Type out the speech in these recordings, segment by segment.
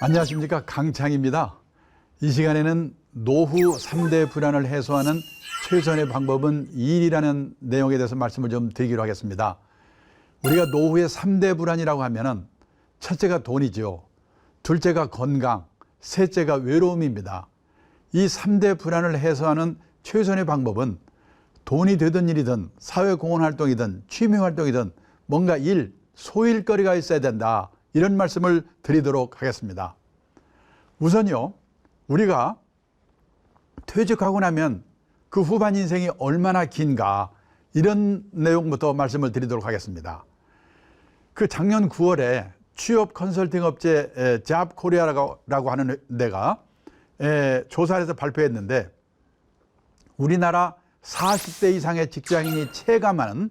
안녕하십니까 강창입니다. 이 시간에는 노후 3대 불안을 해소하는 최선의 방법은 일이라는 내용에 대해서 말씀을 좀 드리기로 하겠습니다. 우리가 노후의 3대 불안이라고 하면은 첫째가 돈이죠. 둘째가 건강, 셋째가 외로움입니다. 이 3대 불안을 해소하는 최선의 방법은 돈이 되든 일이든 사회 공헌 활동이든 취미 활동이든 뭔가 일, 소일거리가 있어야 된다. 이런 말씀을 드리도록 하겠습니다. 우선요, 우리가 퇴직하고 나면 그 후반 인생이 얼마나 긴가 이런 내용부터 말씀을 드리도록 하겠습니다. 그 작년 9월에 취업 컨설팅 업체 잡 코리아라고 하는 데가 에, 조사를 해서 발표했는데 우리나라 40대 이상의 직장인이 체감하는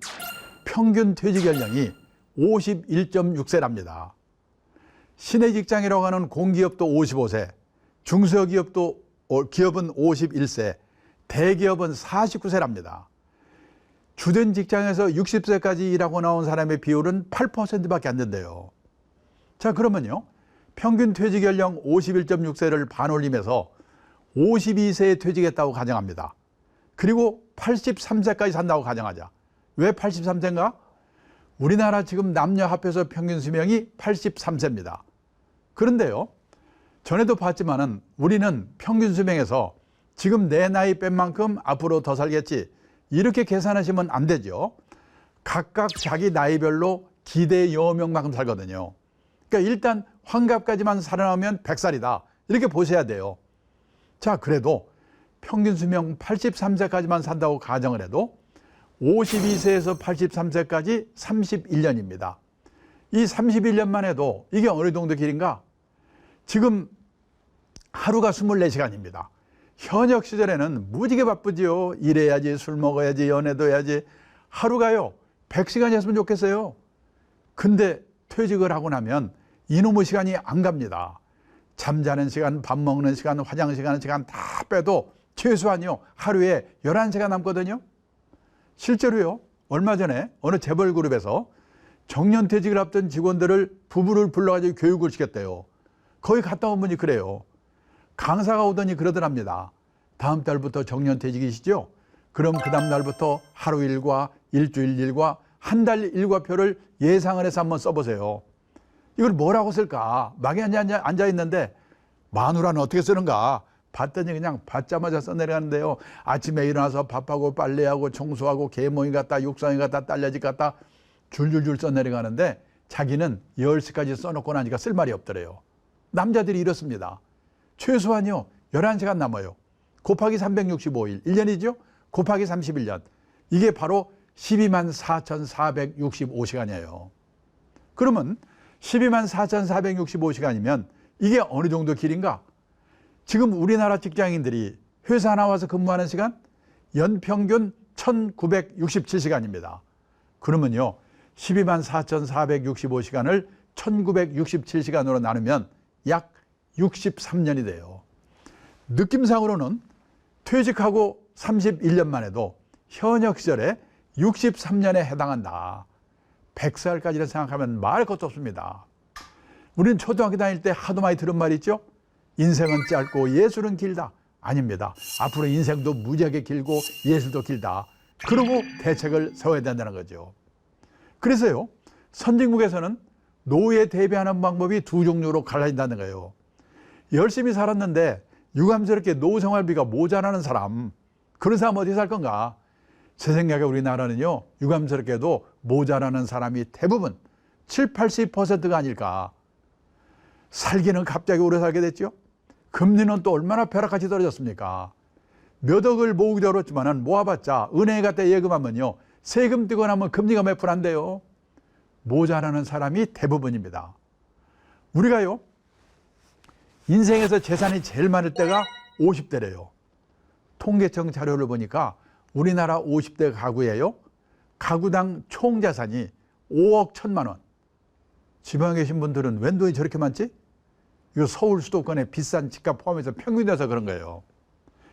평균 퇴직 연령이 51.6세랍니다. 신의 직장이라고 하는 공기업도 55세, 중소기업도 어, 기업은 51세, 대기업은 49세랍니다. 주된 직장에서 60세까지 일하고 나온 사람의 비율은 8%밖에 안 된대요. 자, 그러면요. 평균 퇴직 연령 51.6세를 반올림해서 52세에 퇴직했다고 가정합니다. 그리고 83세까지 산다고 가정하자. 왜 83세인가? 우리나라 지금 남녀 합해서 평균 수명이 83세입니다. 그런데요. 전에도 봤지만은 우리는 평균 수명에서 지금 내 나이 뺀 만큼 앞으로 더 살겠지. 이렇게 계산하시면 안 되죠. 각각 자기 나이별로 기대 여명만큼 살거든요. 그러니까 일단 환갑까지만 살아나면 100살이다. 이렇게 보셔야 돼요. 자, 그래도 평균 수명 83세까지만 산다고 가정을 해도 52세에서 83세까지 31년입니다. 이 31년만 해도 이게 어느 정도 길인가? 지금 하루가 24시간입니다. 현역 시절에는 무지개 바쁘지요. 일해야지, 술 먹어야지, 연애도 해야지. 하루가요, 100시간이었으면 좋겠어요. 근데 퇴직을 하고 나면 이놈의 시간이 안 갑니다. 잠자는 시간, 밥 먹는 시간, 화장실 가는 시간 다 빼도 최소한요, 하루에 11시간 남거든요. 실제로요, 얼마 전에 어느 재벌 그룹에서 정년퇴직을 앞둔 직원들을 부부를 불러가지고 교육을 시켰대요. 거기 갔다 온 분이 그래요. 강사가 오더니 그러더랍니다. 다음 달부터 정년퇴직이시죠? 그럼 그 다음 날부터 하루 일과 일주일 일과 한 달 일과표를 예상을 해서 한번 써보세요. 이걸 뭐라고 쓸까? 막에 앉아, 있는데 마누라는 어떻게 쓰는가? 봤더니 그냥 받자마자 써내려가는데요. 아침에 일어나서 밥하고 빨래하고 청소하고 개몽이 갔다 육상이 갔다 딸려집 갔다 줄줄줄 써내려가는데 자기는 10시까지 써놓고 나니까 쓸 말이 없더래요. 남자들이 이렇습니다. 최소한요 11시간 남아요. 곱하기 365일 1년이죠. 곱하기 31년 이게 바로 12만 4,465시간이에요. 그러면 12만 4,465시간이면 이게 어느 정도 길인가? 지금 우리나라 직장인들이 회사 나와서 근무하는 시간 연평균 1967시간입니다. 그러면요. 12만 4,465시간을 1967시간으로 나누면 약 63년이 돼요. 느낌상으로는 퇴직하고 31년만 해도 현역 시절에 63년에 해당한다. 100살까지를 생각하면 말할 것도 없습니다. 우리는 초등학교 다닐 때 하도 많이 들은 말 있죠? 인생은 짧고 예술은 길다. 아닙니다. 앞으로 인생도 무지하게 길고 예술도 길다. 그러고 대책을 세워야 된다는 거죠. 그래서요, 선진국에서는 노후에 대비하는 방법이 두 종류로 갈라진다는 거예요. 열심히 살았는데 유감스럽게 노후 생활비가 모자라는 사람, 그런 사람 어디 살 건가? 제 생각에 우리나라는요, 유감스럽게도 모자라는 사람이 대부분 7, 80%가 아닐까. 살기는 갑자기 오래 살게 됐죠? 금리는 또 얼마나 벼락같이 떨어졌습니까? 몇 억을 모으기도 어렵지만 모아봤자 은행에 갔다 예금하면요. 세금 떼고 나면 금리가 몇 프로 안 돼요? 모자라는 사람이 대부분입니다. 우리가요, 인생에서 재산이 제일 많을 때가 50대래요. 통계청 자료를 보니까 우리나라 50대 가구예요. 가구당 총 자산이 5억 1천만 원. 지방에 계신 분들은 웬 돈이 저렇게 많지? 이거 서울 수도권의 비싼 집값 포함해서 평균돼서 그런 거예요.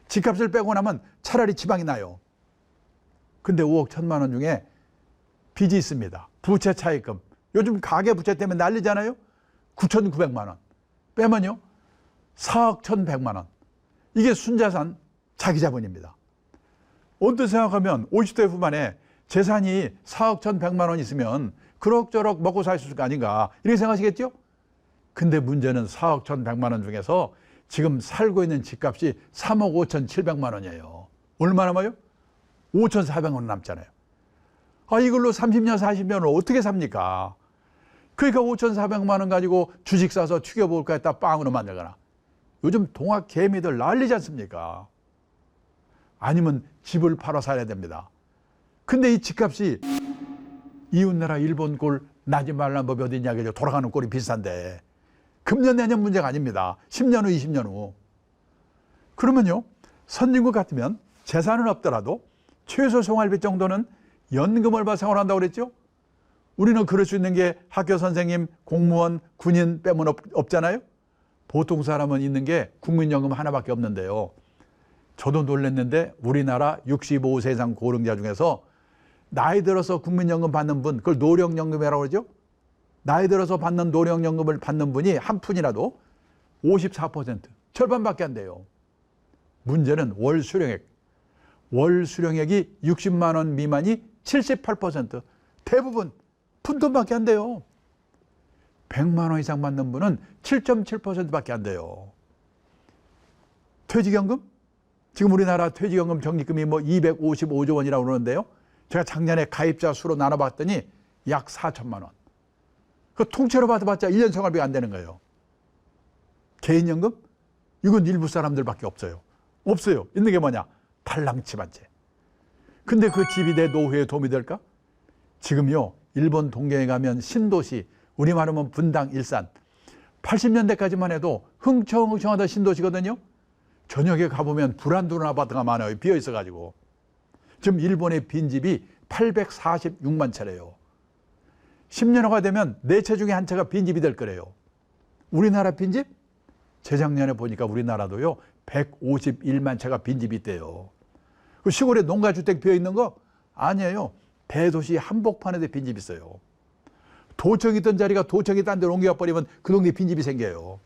집값을 빼고 나면 차라리 지방이 나요. 근데 5억 1천만 원 중에 빚이 있습니다. 부채 차익금. 요즘 가계 부채 때문에 난리잖아요. 9,900만 원. 빼면요. 4억 1,100만 원. 이게 순자산 자기 자본입니다. 언뜻 생각하면 50대 후반에 재산이 4억 1,100만 원 있으면 그럭저럭 먹고 살 수 있을 거 아닌가 이렇게 생각하시겠죠? 근데 문제는 4억 1,100만 원 중에서 지금 살고 있는 집값이 3억 5,700만 원이에요. 얼마 남아요? 5,400원 남잖아요. 아, 이걸로 30년, 40년을 어떻게 삽니까? 그러니까 5,400만 원 가지고 주식 사서 튀겨볼까 했다 빵으로 만들거나. 요즘 동학 개미들 난리지 않습니까? 아니면 집을 팔아 살아야 됩니다. 근데 이 집값이 이웃나라 일본 꼴 나지 말란 법이 어디 있냐, 그죠? 돌아가는 꼴이 비싼데. 금년 내년 문제가 아닙니다. 10년 후, 20년 후. 그러면요, 선진국 같으면 재산은 없더라도 최소 생활비 정도는 연금을 받아 생활한다고 그랬죠? 우리는 그럴 수 있는 게 학교 선생님, 공무원, 군인 빼면 없, 없잖아요? 보통 사람은 있는 게 국민연금 하나밖에 없는데요. 저도 놀랐는데 우리나라 65세 이상 고령자 중에서 나이 들어서 국민연금 받는 분, 그걸 노령연금이라고 그러죠? 나이 들어서 받는 노령연금을 받는 분이 한 푼이라도 54%, 절반밖에 안 돼요. 문제는 월 수령액. 월 수령액이 60만 원 미만이 78%, 대부분 푼돈밖에 안 돼요. 100만 원 이상 받는 분은 7.7%밖에 안 돼요. 퇴직연금? 지금 우리나라 퇴직연금 적립금이 뭐 255조 원이라고 그러는데요. 제가 작년에 가입자 수로 나눠봤더니 약 4천만 원. 그 통째로 받아봤자 1년 생활비가 안 되는 거예요. 개인연금? 이건 일부 사람들밖에 없어요. 없어요. 있는 게 뭐냐? 한 채. 근데 그 집이 내 노후에 도움이 될까? 지금요, 일본 동경에 가면 신도시, 우리 말하면 분당, 일산. 80년대까지만 해도 흥청흥청하던 신도시거든요. 저녁에 가보면 불안도는 아파트가 많아요. 비어 있어가지고. 지금 일본의 빈집이 846만 채래요. 10년 후가 되면 네 채 중에 한 채가 빈집이 될 거래요. 우리나라 빈집? 재작년에 보니까 우리나라도요, 151만 채가 빈집이 있대요. 그 시골에 농가주택 비어 있는 거? 아니에요. 대도시 한복판에도 빈집 있어요. 도청 있던 자리가 도청이 딴 데로 옮겨 버리면 그 동네 빈집이 생겨요.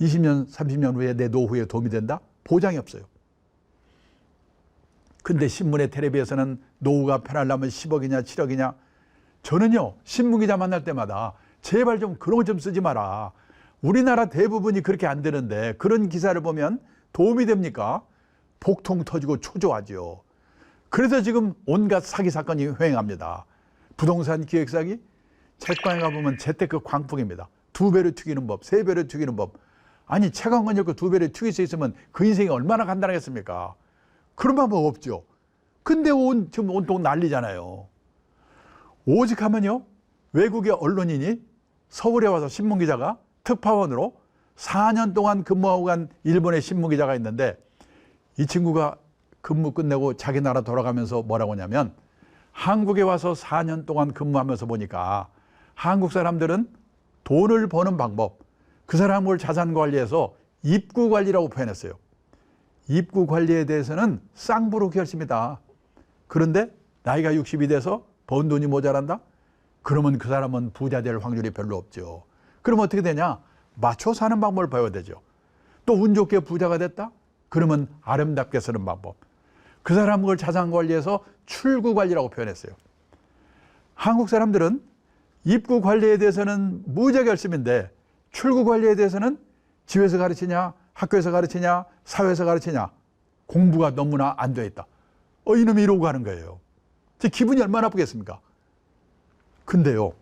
20년, 30년 후에 내 노후에 도움이 된다? 보장이 없어요. 근데 신문에 텔레비에서는 노후가 편하려면 10억이냐 7억이냐 저는요 신문기자 만날 때마다 제발 좀 그런 거 좀 쓰지 마라 우리나라 대부분이 그렇게 안 되는데 그런 기사를 보면 도움이 됩니까? 복통 터지고 초조하죠 그래서 지금 온갖 사기 사건이 횡행합니다 부동산 기획 사기 책방에 가보면 재테크 광풍입니다 두 배로 튀기는 법, 세 배로 튀기는 법 아니 채광건 엮고 두 배로 튀길 수 있으면 그 인생이 얼마나 간단하겠습니까? 그런 방법 없죠. 근데 온, 지금 온통 난리잖아요. 오직 하면요, 외국의 언론인이 서울에 와서 신문 기자가 특파원으로 4년 동안 근무하고 간 일본의 신문 기자가 있는데 이 친구가 근무 끝내고 자기 나라 돌아가면서 뭐라고 하냐면 한국에 와서 4년 동안 근무하면서 보니까 한국 사람들은 돈을 버는 방법, 그 사람을 자산 관리해서 입구 관리라고 표현했어요. 입구 관리에 대해서는 쌍부로 결심이다. 그런데 나이가 60이 돼서 번 돈이 모자란다? 그러면 그 사람은 부자 될 확률이 별로 없죠. 그럼 어떻게 되냐? 맞춰 사는 방법을 배워야 되죠. 또 운 좋게 부자가 됐다? 그러면 아름답게 쓰는 방법. 그 사람을 자산 관리해서 출구 관리라고 표현했어요. 한국 사람들은 입구 관리에 대해서는 무죄결심인데 출구 관리에 대해서는 집에서 가르치냐, 학교에서 가르치냐, 사회에서 가르치냐, 공부가 너무나 안 돼 있다. 어, 이놈이 이러고 가는 거예요. 제 기분이 얼마나 나쁘겠습니까? 근데요,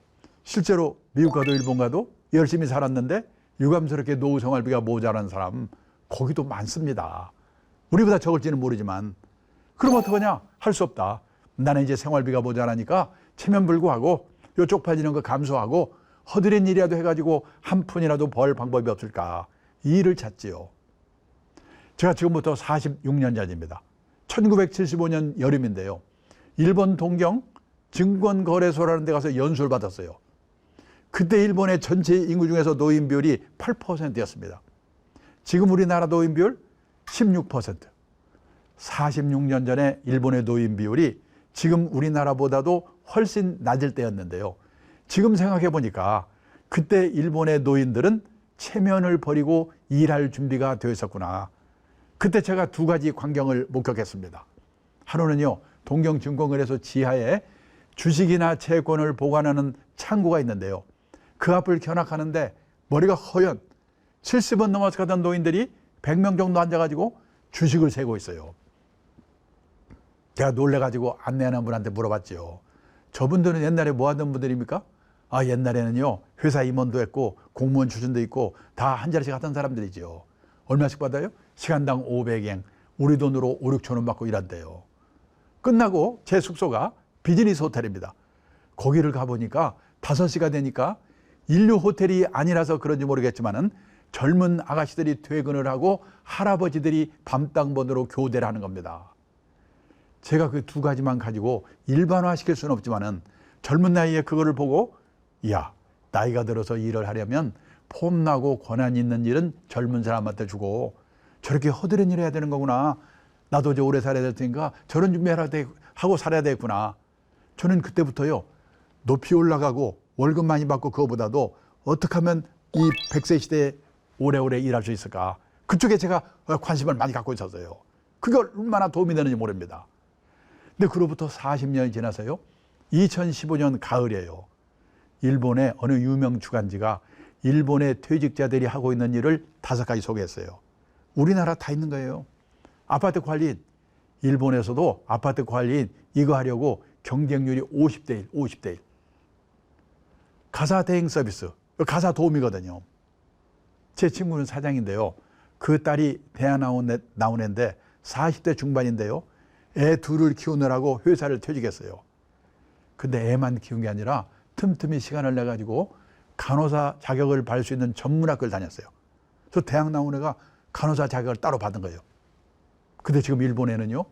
실제로 미국 가도 일본 가도 열심히 살았는데 유감스럽게 노후 생활비가 모자란 사람 거기도 많습니다. 우리보다 적을지는 모르지만 그럼 어떡하냐? 할 수 없다. 나는 이제 생활비가 모자라니까 체면 불구하고 요쪽 빠지는 거 감수하고 허드렛 일이라도 해가지고 한 푼이라도 벌 방법이 없을까? 이 일을 찾지요. 제가 지금부터 46년 전입니다. 1975년 여름인데요. 일본 동경 증권거래소라는 데 가서 연수를 받았어요. 그때 일본의 전체 인구 중에서 노인 비율이 8%였습니다. 지금 우리나라 노인 비율 16%. 46년 전에 일본의 노인 비율이 지금 우리나라보다도 훨씬 낮을 때였는데요. 지금 생각해 보니까 그때 일본의 노인들은 체면을 버리고 일할 준비가 되어 있었구나. 그때 제가 두 가지 광경을 목격했습니다. 하루는요, 동경증권거래소 지하에 주식이나 채권을 보관하는 창고가 있는데요. 그 앞을 견학하는데 머리가 허연 70은 넘어서 가던 노인들이 100명 정도 앉아가지고 주식을 세고 있어요. 제가 놀래가지고 안내하는 분한테 물어봤죠. 저분들은 옛날에 뭐 하던 분들입니까? 아, 옛날에는요, 회사 임원도 했고, 공무원 출신도 있고, 다 한 자리씩 하던 사람들이죠. 얼마씩 받아요? 시간당 500엔, 우리 돈으로 5, 6천 원 받고 일한대요. 끝나고 제 숙소가 비즈니스 호텔입니다. 거기를 가보니까 5시가 되니까 인류 호텔이 아니라서 그런지 모르겠지만은 젊은 아가씨들이 퇴근을 하고 할아버지들이 밤땅번으로 교대를 하는 겁니다. 제가 그 두 가지만 가지고 일반화 시킬 수는 없지만은 젊은 나이에 그거를 보고 야 나이가 들어서 일을 하려면 폼나고 권한 있는 일은 젊은 사람한테 주고 저렇게 허드렛 일 해야 되는 거구나. 나도 이제 오래 살아야 될 테니까 저런 준비하라 돼 하고 살아야 되겠구나. 저는 그때부터요 높이 올라가고 월급 많이 받고 그거보다도 어떻게 하면 이 100세 시대에 오래오래 일할 수 있을까. 그쪽에 제가 관심을 많이 갖고 있었어요. 그게 얼마나 도움이 되는지 모릅니다. 근데 그로부터 40년이 지나서요. 2015년 가을이에요. 일본의 어느 유명 주간지가 일본의 퇴직자들이 하고 있는 일을 다섯 가지 소개했어요. 우리나라 다 있는 거예요. 아파트 관리인. 일본에서도 아파트 관리인 이거 하려고 경쟁률이 50대 1, 50대 1. 가사 대행 서비스. 가사 도우미거든요. 제 친구는 사장인데요. 그 딸이 대학 나온, 애, 나온 애인데 40대 중반인데요. 애 둘을 키우느라고 회사를 퇴직했어요. 근데 애만 키운 게 아니라 틈틈이 시간을 내 가지고 간호사 자격을 받을 수 있는 전문학교를 다녔어요. 그래서 대학 나온 애가 간호사 자격을 따로 받은 거예요. 근데 지금 일본에는요.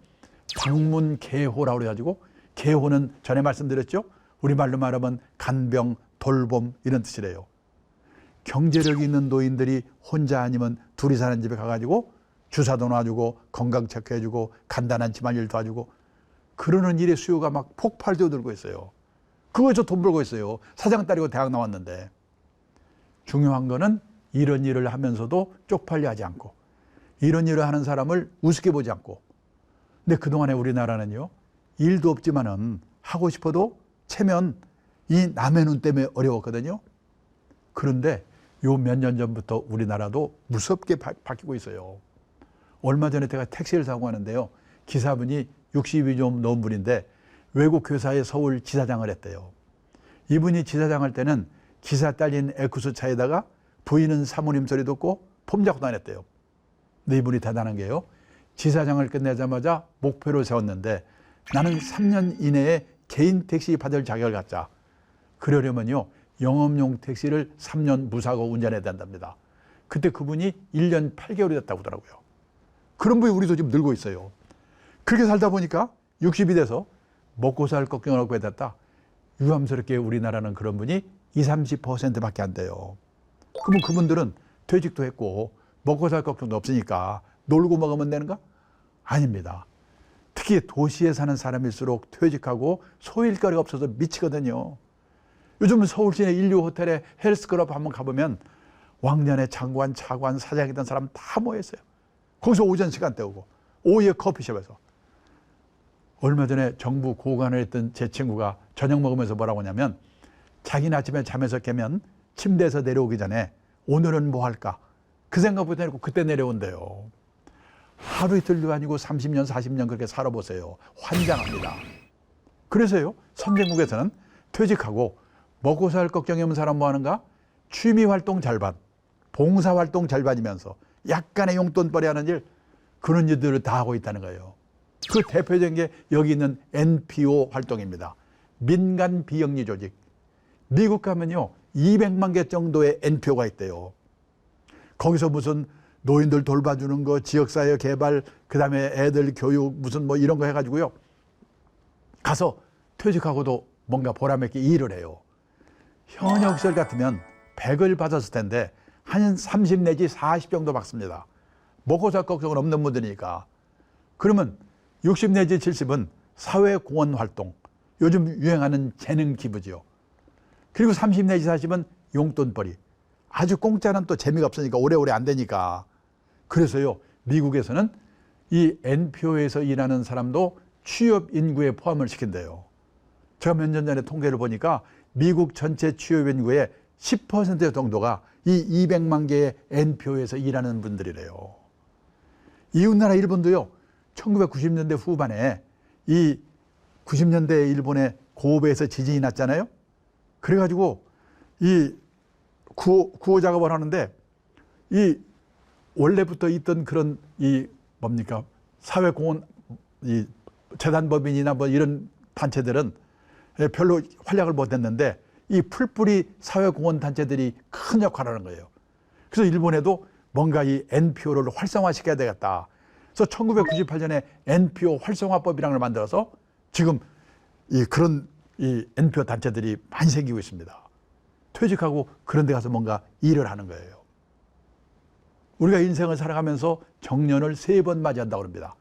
방문 개호라고 그래가지고 개호는 전에 말씀드렸죠. 우리말로 말하면 간병, 돌봄 이런 뜻이래요. 경제력 있는 노인들이 혼자 아니면 둘이 사는 집에 가가지고 주사도 놔주고 건강 체크해주고 간단한 집안일 도와주고 그러는 일의 수요가 막 폭발되어 들고 있어요. 그거에서 돈 벌고 있어요. 사장 딸이고 대학 나왔는데 중요한 거는 이런 일을 하면서도 쪽팔려 하지 않고 이런 일을 하는 사람을 우습게 보지 않고 근데 그동안에 우리나라는요 일도 없지만은 하고 싶어도 체면 이 남의 눈 때문에 어려웠거든요. 그런데 요 몇 년 전부터 우리나라도 무섭게 바, 바뀌고 있어요. 얼마 전에 제가 택시를 타고 가는데요. 기사분이 60이 좀 넘은 분인데 외국 회사의 서울 지사장을 했대요. 이분이 지사장 할 때는 기사 딸린 에쿠스 차에다가 부인은 사모님 소리 듣고 폼 잡고 다녔대요. 근데 이분이 대단한 게요. 지사장을 끝내자마자 목표를 세웠는데 나는 3년 이내에 개인 택시 받을 자격을 갖자. 그러려면요. 영업용 택시를 3년 무사고 운전해야 된답니다. 그때 그분이 1년 8개월이 됐다고 하더라고요. 그런 분이 우리도 지금 늘고 있어요. 그렇게 살다 보니까 60이 돼서 먹고 살 걱정을 하고 됐다. 유감스럽게 우리나라는 그런 분이 20, 30%밖에 안 돼요. 그러면 그분들은 퇴직도 했고 먹고 살 걱정도 없으니까 놀고 먹으면 되는가? 아닙니다. 특히 도시에 사는 사람일수록 퇴직하고 소일거리가 없어서 미치거든요. 요즘 서울 시내 인류 호텔에 헬스클럽 한번 가보면 왕년에 장관, 차관, 사장이던 사람 다 모여있어요. 거기서 오전 시간 때우고 오후에 커피숍에서 얼마 전에 정부 고관을 했던 제 친구가 저녁 먹으면서 뭐라고 하냐면 자기는 아침에 잠에서 깨면 침대에서 내려오기 전에 오늘은 뭐 할까 그 생각부터 해놓고 그때 내려온대요. 하루 이틀도 아니고 30년, 40년 그렇게 살아보세요. 환장합니다. 그래서요, 선진국에서는 퇴직하고 먹고 살 걱정이 없는 사람 뭐 하는가? 취미 활동 절반, 봉사 활동 절반이면서 약간의 용돈벌이 하는 일, 그런 일들을 다 하고 있다는 거예요. 그 대표적인 게 여기 있는 NPO 활동입니다. 민간 비영리 조직. 미국 가면요, 200만 개 정도의 NPO가 있대요. 거기서 무슨 노인들 돌봐주는 거, 지역사회 개발, 그 다음에 애들 교육, 무슨 뭐 이런 거 해가지고요. 가서 퇴직하고도 뭔가 보람있게 일을 해요. 현역 시절 같으면 100을 받았을 텐데, 한 30 내지 40 정도 받습니다. 먹고 살 걱정은 없는 분들이니까. 그러면 60 내지 70은 사회 공헌 활동, 요즘 유행하는 재능 기부지요. 그리고 30 내지 40은 용돈벌이. 아주 공짜는 또 재미가 없으니까 오래오래 안 되니까. 그래서요, 미국에서는 이 NPO에서 일하는 사람도 취업 인구에 포함을 시킨대요. 제가 몇 년 전에 통계를 보니까 미국 전체 취업 인구의 10% 정도가 이 200만 개의 NPO에서 일하는 분들이래요. 이웃나라 일본도요, 1990년대 후반에 이 90년대 일본의 고베에서 지진이 났잖아요. 그래가지고 이 구호, 구호 작업을 하는데 이 원래부터 있던 그런 이 뭡니까 사회공헌 이 재단법인이나 뭐 이런 단체들은 별로 활약을 못했는데 이 풀뿌리 사회공헌 단체들이 큰 역할을 하는 거예요. 그래서 일본에도 뭔가 이 NPO를 활성화시켜야 되겠다. 그래서 1998년에 NPO 활성화법이라는 걸 만들어서 지금 이 그런 이 NPO 단체들이 많이 생기고 있습니다. 퇴직하고 그런 데 가서 뭔가 일을 하는 거예요. 우리가 인생을 살아가면서 정년을 세 번 맞이한다고 합니다.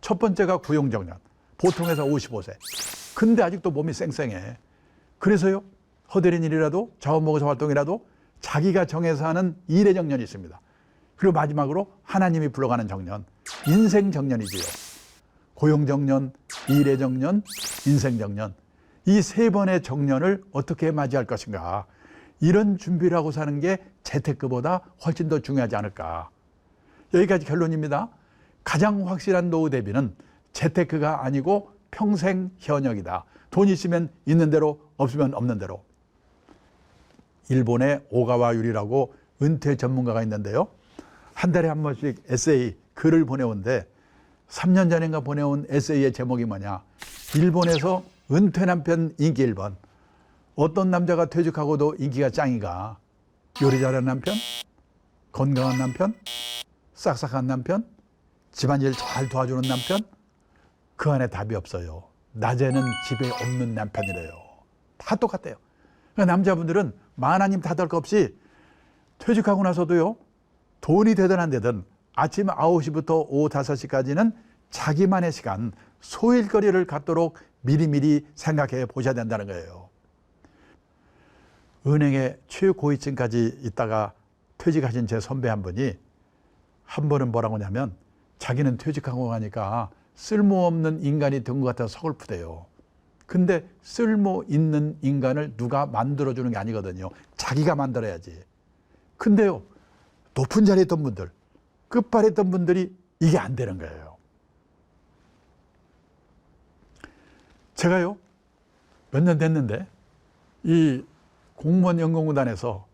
첫 번째가 구용정년. 보통에서 55세. 근데 아직도 몸이 쌩쌩해. 그래서요, 허드렛 일이라도 자원봉사 활동이라도 자기가 정해서 하는 일의 정년이 있습니다. 그리고 마지막으로 하나님이 불러가는 정년. 인생 정년이지요. 고용 정년, 일의 정년, 인생 정년. 이 세 번의 정년을 어떻게 맞이할 것인가. 이런 준비를 하고 사는 게 재테크보다 훨씬 더 중요하지 않을까. 여기까지 결론입니다. 가장 확실한 노후 대비는 재테크가 아니고 평생 현역이다. 돈 있으면 있는 대로, 없으면 없는 대로. 일본의 오가와 유리라고 은퇴 전문가가 있는데요. 한 달에 한 번씩 에세이 글을 보내온데 3년 전인가 보내온 에세이의 제목이 뭐냐. 일본에서 은퇴 남편 인기 1번. 어떤 남자가 퇴직하고도 인기가 짱이가. 요리 잘하는 남편, 건강한 남편, 싹싹한 남편, 집안일 잘 도와주는 남편, 그 안에 답이 없어요. 낮에는 집에 없는 남편이래요. 다 똑같대요. 그러니까 남자분들은 만화님 다들 것 없이 퇴직하고 나서도요, 돈이 되든 안 되든 아침 9시부터 오후 5시까지는 자기만의 시간, 소일거리를 갖도록 미리미리 생각해 보셔야 된다는 거예요. 은행에 최고위층까지 있다가 퇴직하신 제 선배 한 분이 한 번은 뭐라고 하냐면 자기는 퇴직하고 가니까 쓸모없는 인간이 된 것 같아서 서글프대요. 근데 쓸모 있는 인간을 누가 만들어주는 게 아니거든요. 자기가 만들어야지. 근데요, 높은 자리에 있던 분들, 끝발에 있던 분들이 이게 안 되는 거예요. 제가요, 몇 년 됐는데, 이 공무원 연금구단에서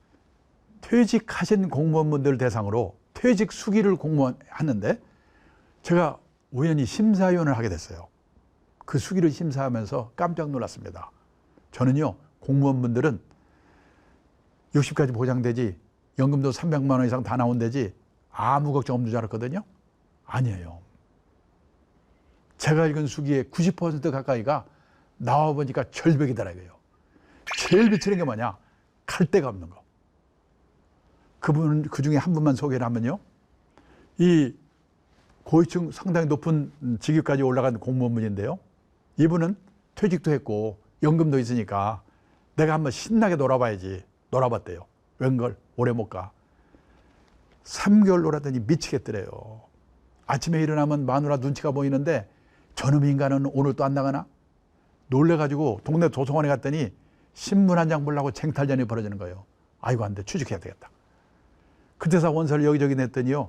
퇴직하신 공무원분들 대상으로 퇴직 수기를 공무원 하는데, 제가 우연히 심사위원을 하게 됐어요. 그 수기를 심사하면서 깜짝 놀랐습니다. 저는요, 공무원분들은 60까지 보장되지, 연금도 300만 원 이상 다 나온대지, 아무 걱정 없는 줄 알았거든요. 아니에요. 제가 읽은 수기의 90% 가까이가 나와 보니까 절벽이더라고요. 제일 비치는 게 뭐냐? 갈 데가 없는 거. 그분, 그 중에 한 분만 소개를 하면요. 이 고위층 상당히 높은 직위까지 올라간 공무원분인데요. 이분은 퇴직도 했고 연금도 있으니까 내가 한번 신나게 놀아봐야지. 놀아봤대요. 웬걸 오래 못 가. 3개월 놀았더니 미치겠더래요. 아침에 일어나면 마누라 눈치가 보이는데 저놈 인간은 오늘 또 안 나가나? 놀래가지고 동네 도서관에 갔더니 신문 한 장 보려고 쟁탈전이 벌어지는 거예요. 아이고 안 돼. 취직해야 되겠다. 그때서 원서를 여기저기 냈더니요.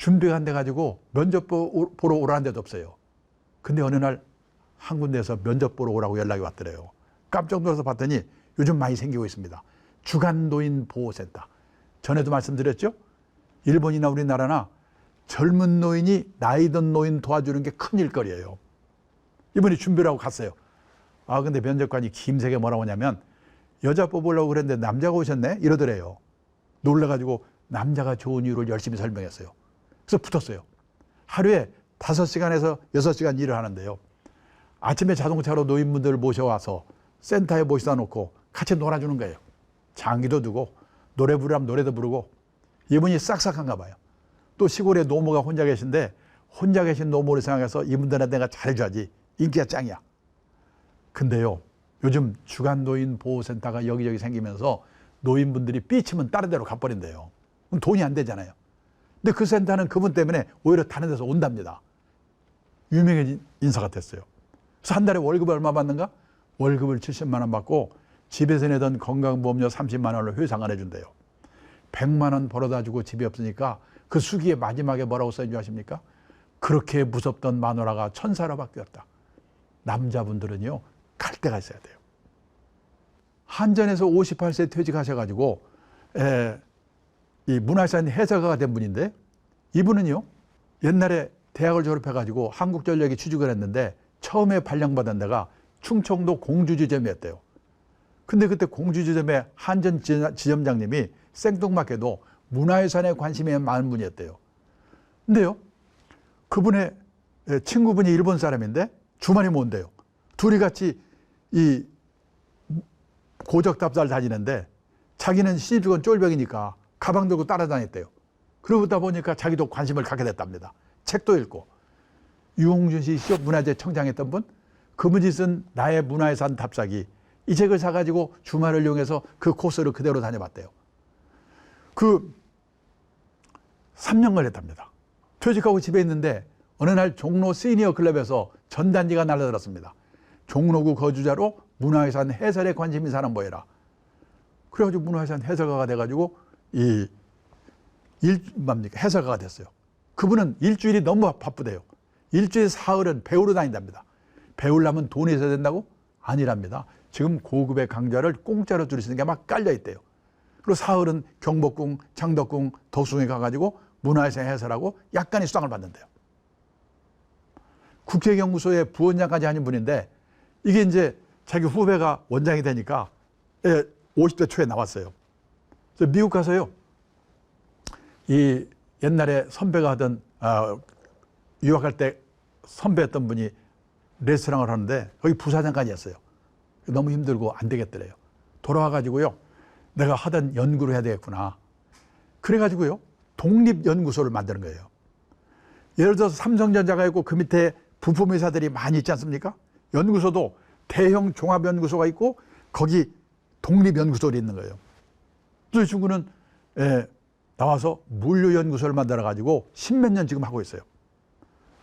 준비가 안 돼 가지고 면접 보러 오라는 데도 없어요. 근데 어느 날 한 군데에서 면접 보러 오라고 연락이 왔더래요. 깜짝 놀라서 봤더니 요즘 많이 생기고 있습니다. 주간 노인 보호센터. 전에도 말씀드렸죠? 일본이나 우리나라나 젊은 노인이 나이 든 노인 도와주는 게 큰 일거리예요. 이번에 준비를 하고 갔어요. 아, 근데 면접관이 김색에 뭐라고 하냐면 여자 뽑으려고 그랬는데 남자가 오셨네? 이러더래요. 놀래가지고 남자가 좋은 이유를 열심히 설명했어요. 그래서 붙었어요. 하루에 5시간에서 6시간 일을 하는데요. 아침에 자동차로 노인분들 모셔와서 센터에 모시다 놓고 같이 놀아주는 거예요. 장기도 두고 노래 부르면 노래도 부르고 이분이 싹싹한가 봐요. 또 시골에 노모가 혼자 계신데 혼자 계신 노모를 생각해서 이분들한테 내가 잘해줘야지 인기가 짱이야. 근데요 요즘 주간 노인 보호센터가 여기저기 생기면서 노인분들이 삐치면 다른 데로 가버린대요. 돈이 안 되잖아요. 근데 그 센터는 그분 때문에 오히려 다른 데서 온답니다. 유명해진 인사가 됐어요. 그래서 한 달에 월급 얼마 받는가? 월급을 70만 원 받고 집에서 내던 건강보험료 30만 원을 회상 안 해준대요. 100만 원 벌어다 주고 집이 없으니까 그 수기에 마지막에 뭐라고 써있는지 아십니까? 그렇게 무섭던 마누라가 천사로 바뀌었다. 남자분들은요, 갈 데가 있어야 돼요. 한전에서 58세 퇴직하셔가지고, 에, 이 문화유산 해설가가 된 분인데, 이분은요, 옛날에 대학을 졸업해가지고 한국전력에 취직을 했는데, 처음에 발령받은 데가 충청도 공주지점이었대요. 근데 그때 공주지점의 한전 지- 지점장님이 생뚱맞게도 문화유산에 관심이 많은 분이었대요. 근데요, 그분의 에, 친구분이 일본 사람인데 주말이 못온대요. 둘이 같이 이 고적답사를 다니는데 자기는 시집주건 쫄병이니까 가방 들고 따라다녔대요. 그러다 보니까 자기도 관심을 갖게 됐답니다. 책도 읽고. 유홍준 씨 시업 문화재 청장했던 분, 그분이 쓴 나의 문화유산 답사기 이 책을 사가지고 주말을 이용해서 그 코스를 그대로 다녀봤대요. 그 3년 걸렸답니다. 퇴직하고 집에 있는데 어느 날 종로 시니어 클럽에서 전단지가 날라들었습니다. 종로구 거주자로 문화유산 해설에 관심 있는 사람 모여라. 그래가지고 문화유산 해설가가 돼가지고 이 일, 뭡니까? 해설가가 됐어요. 그분은 일주일이 너무 바쁘대요. 일주일 사흘은 배우러 다닌답니다. 배우려면 돈이 있어야 된다고? 아니랍니다. 지금 고급의 강좌를 공짜로 들을 수 있는 게 막 깔려 있대요. 그리고 사흘은 경복궁, 창덕궁, 덕숭에 가가지고 문화유산 해설하고 약간의 수당을 받는데요. 국회연구소의 부원장까지 하는 분인데 이게 이제 자기 후배가 원장이 되니까 예, 50대 초에 나왔어요. 미국 가서요. 이 옛날에 선배가 하던 아, 유학할 때 선배였던 분이 레스토랑을 하는데 거기 부사장까지 했어요. 너무 힘들고 안 되겠더래요. 돌아와 가지고요. 내가 하던 연구를 해야 되겠구나. 그래 가지고요. 독립 연구소를 만드는 거예요. 예를 들어서 삼성전자가 있고 그 밑에 부품 회사들이 많이 있지 않습니까? 연구소도 대형 종합 연구소가 있고 거기 독립 연구소가 있는 거예요. 또 중국은 예, 나와서 물류연구소를 만들어 가지고 십몇 년 지금 하고 있어요.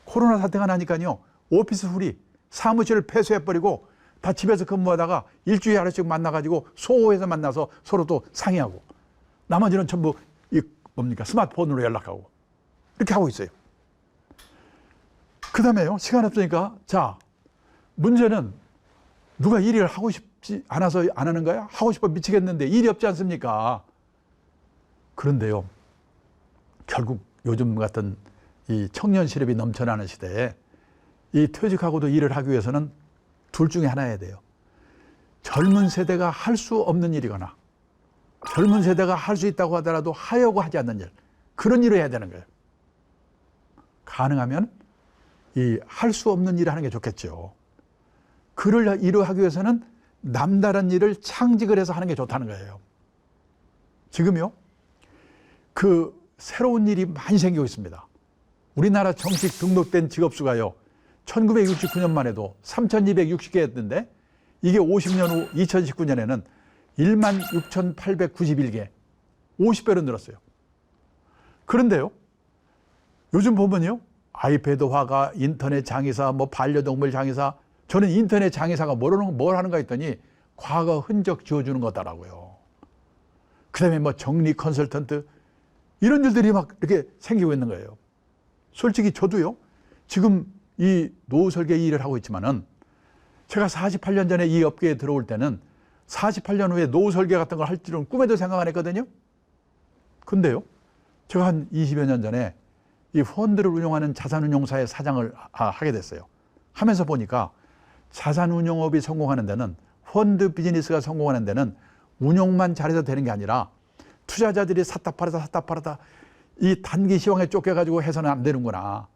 코로나 사태가 나니까요. 오피스 훌이 사무실을 폐쇄해버리고 다 집에서 근무하다가 일주일에 하루씩 만나가지고 소호에서 만나서 서로 또 상의하고 나머지는 전부 이 뭡니까 스마트폰으로 연락하고 이렇게 하고 있어요. 그 다음에요. 시간 없으니까 자 문제는 누가 일을 하고 싶 지 않아서 안 하는 거야? 하고 싶어 미치겠는데 일이 없지 않습니까? 그런데요. 결국 요즘 같은 이 청년 실업이 넘쳐나는 시대에 이 퇴직하고도 일을 하기 위해서는 둘 중에 하나 해야 돼요. 젊은 세대가 할 수 없는 일이거나 젊은 세대가 할 수 있다고 하더라도 하려고 하지 않는 일 그런 일을 해야 되는 거예요. 가능하면 이 할 수 없는 일을 하는 게 좋겠죠. 그를 일을 하기 위해서는 남다른 일을 창직을 해서 하는 게 좋다는 거예요. 지금요, 그 새로운 일이 많이 생기고 있습니다. 우리나라 정식 등록된 직업수가요, 1969년만 해도 3,260개였는데, 이게 50년 후 2019년에는 1만 6,891개, 50배로 늘었어요. 그런데요, 요즘 보면요, 아이패드 화가, 인터넷 장의사, 뭐 반려동물 장의사, 저는 인터넷 장의사가 뭘, 뭘 하는가 했더니 과거 흔적 지워주는 거더라고요. 그 다음에 뭐 정리 컨설턴트, 이런 일들이 막 이렇게 생기고 있는 거예요. 솔직히 저도요, 지금 이 노후 설계 일을 하고 있지만은 제가 48년 전에 이 업계에 들어올 때는 48년 후에 노후 설계 같은 걸 할 줄은 꿈에도 생각 안 했거든요. 근데요, 제가 한 20여 년 전에 이 펀드를 운용하는 자산운용사의 사장을 하- 하게 됐어요. 하면서 보니까 자산 운용업이 성공하는 데는 펀드 비즈니스가 성공하는 데는 운용만 잘해서 되는 게 아니라 투자자들이 샀다 팔았다 샀다 팔았다 이 단기 시황에 쫓겨가지고 해서는 안 되는구나.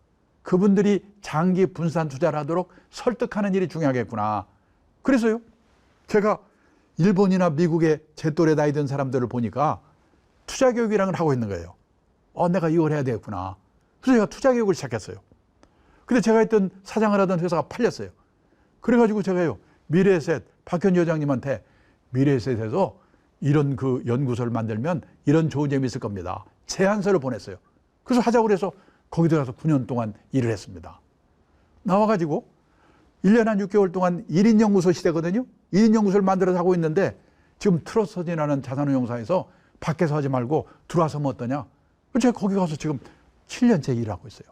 그분들이 장기 분산 투자를 하도록 설득하는 일이 중요하겠구나. 그래서요, 제가 일본이나 미국의 제 또래 나이 든 사람들을 보니까 투자 교육이라는 걸 하고 있는 거예요. 어, 내가 이걸 해야 되겠구나. 그래서 제가 투자 교육을 시작했어요. 근데 제가 했던 사장을 하던 회사가 팔렸어요. 그래가지고 제가요, 미래에셋, 박현주 회장님한테 미래에셋에서 이런 그 연구소를 만들면 이런 좋은 점이 있을 겁니다. 제안서를 보냈어요. 그래서 하자고 그래서 거기 들어가서 9년 동안 일을 했습니다. 나와가지고 1년 한 6개월 동안 1인 연구소 시대거든요. 1인 연구소를 만들어서 하고 있는데 지금 트러스진이라는 자산운용사에서 밖에서 하지 말고 들어와서 뭐 어떠냐. 제가 거기 가서 지금 7년째 일을 하고 있어요.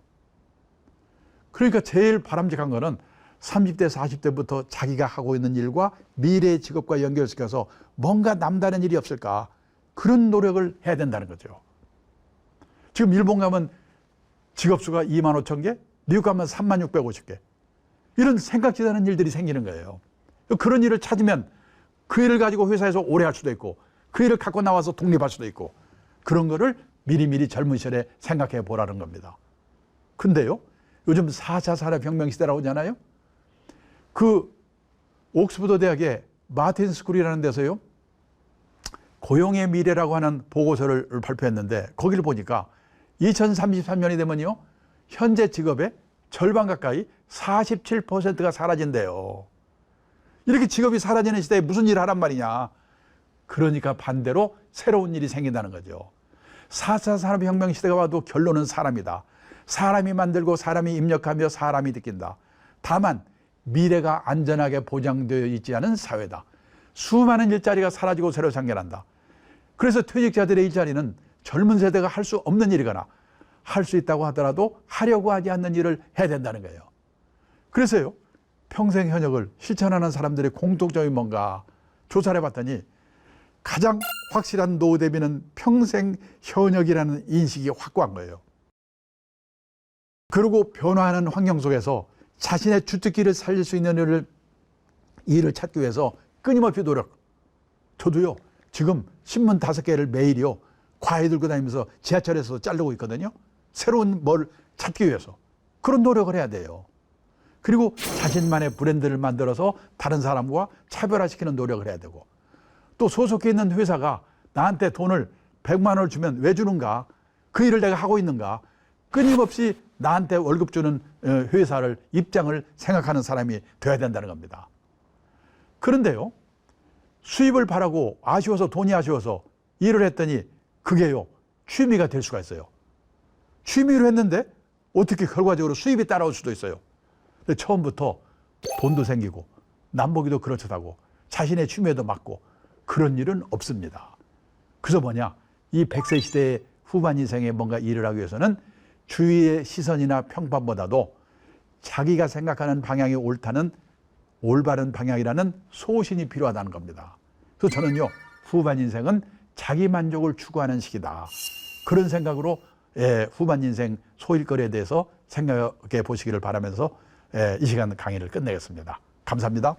그러니까 제일 바람직한 거는 30대, 40대부터 자기가 하고 있는 일과 미래의 직업과 연결시켜서 뭔가 남다른 일이 없을까. 그런 노력을 해야 된다는 거죠. 지금 일본 가면 직업수가 2만 5천 개, 미국 가면 3만 650개. 이런 생각지도 않은 일들이 생기는 거예요. 그런 일을 찾으면 그 일을 가지고 회사에서 오래 할 수도 있고 그 일을 갖고 나와서 독립할 수도 있고 그런 거를 미리미리 젊은 시절에 생각해 보라는 겁니다. 근데요, 요즘 4차 산업혁명 시대라고 하잖아요. 그 옥스퍼드 대학의 마틴 스쿨이라는 데서요, 고용의 미래라고 하는 보고서를 발표했는데 거기를 보니까 2033년이 되면요, 현재 직업의 절반 가까이 47%가 사라진대요. 이렇게 직업이 사라지는 시대에 무슨 일을 하란 말이냐. 그러니까 반대로 새로운 일이 생긴다는 거죠. 4차 산업혁명 시대가 와도 결론은 사람이다. 사람이 만들고 사람이 입력하며 사람이 느낀다. 다만 미래가 안전하게 보장되어 있지 않은 사회다. 수많은 일자리가 사라지고 새로 생겨난다. 그래서 퇴직자들의 일자리는 젊은 세대가 할 수 없는 일이거나 할 수 있다고 하더라도 하려고 하지 않는 일을 해야 된다는 거예요. 그래서요, 평생 현역을 실천하는 사람들의 공통점이 뭔가 조사를 해봤더니 가장 확실한 노후 대비는 평생 현역이라는 인식이 확고한 거예요. 그리고 변화하는 환경 속에서 자신의 주특기를 살릴 수 있는 일을, 일을 찾기 위해서 끊임없이 노력. 저도요, 지금 신문 다섯 개를 매일이요, 과외 들고 다니면서 지하철에서 자르고 있거든요. 새로운 뭘 찾기 위해서. 그런 노력을 해야 돼요. 그리고 자신만의 브랜드를 만들어서 다른 사람과 차별화시키는 노력을 해야 되고 또 소속해 있는 회사가 나한테 돈을 100만 원을 주면 왜 주는가? 그 일을 내가 하고 있는가? 끊임없이 나한테 월급 주는 어, 회사를 입장을 생각하는 사람이 돼야 된다는 겁니다. 그런데요. 수입을 바라고 아쉬워서 돈이 아쉬워서 일을 했더니 그게요. 취미가 될 수가 있어요. 취미로 했는데 어떻게 결과적으로 수입이 따라올 수도 있어요. 근데 처음부터 돈도 생기고 남보기도 그렇다고 자신의 취미에도 맞고 그런 일은 없습니다. 그래서 뭐냐 이 100세 시대의 후반 인생에 뭔가 일을 하기 위해서는 주위의 시선이나 평판보다도 자기가 생각하는 방향이 옳다는 올바른 방향이라는 소신이 필요하다는 겁니다. 그래서 저는요 후반 인생은 자기 만족을 추구하는 시기다. 그런 생각으로 예, 후반 인생 소일거리에 대해서 생각해 보시기를 바라면서 예, 이 시간 강의를 끝내겠습니다. 감사합니다.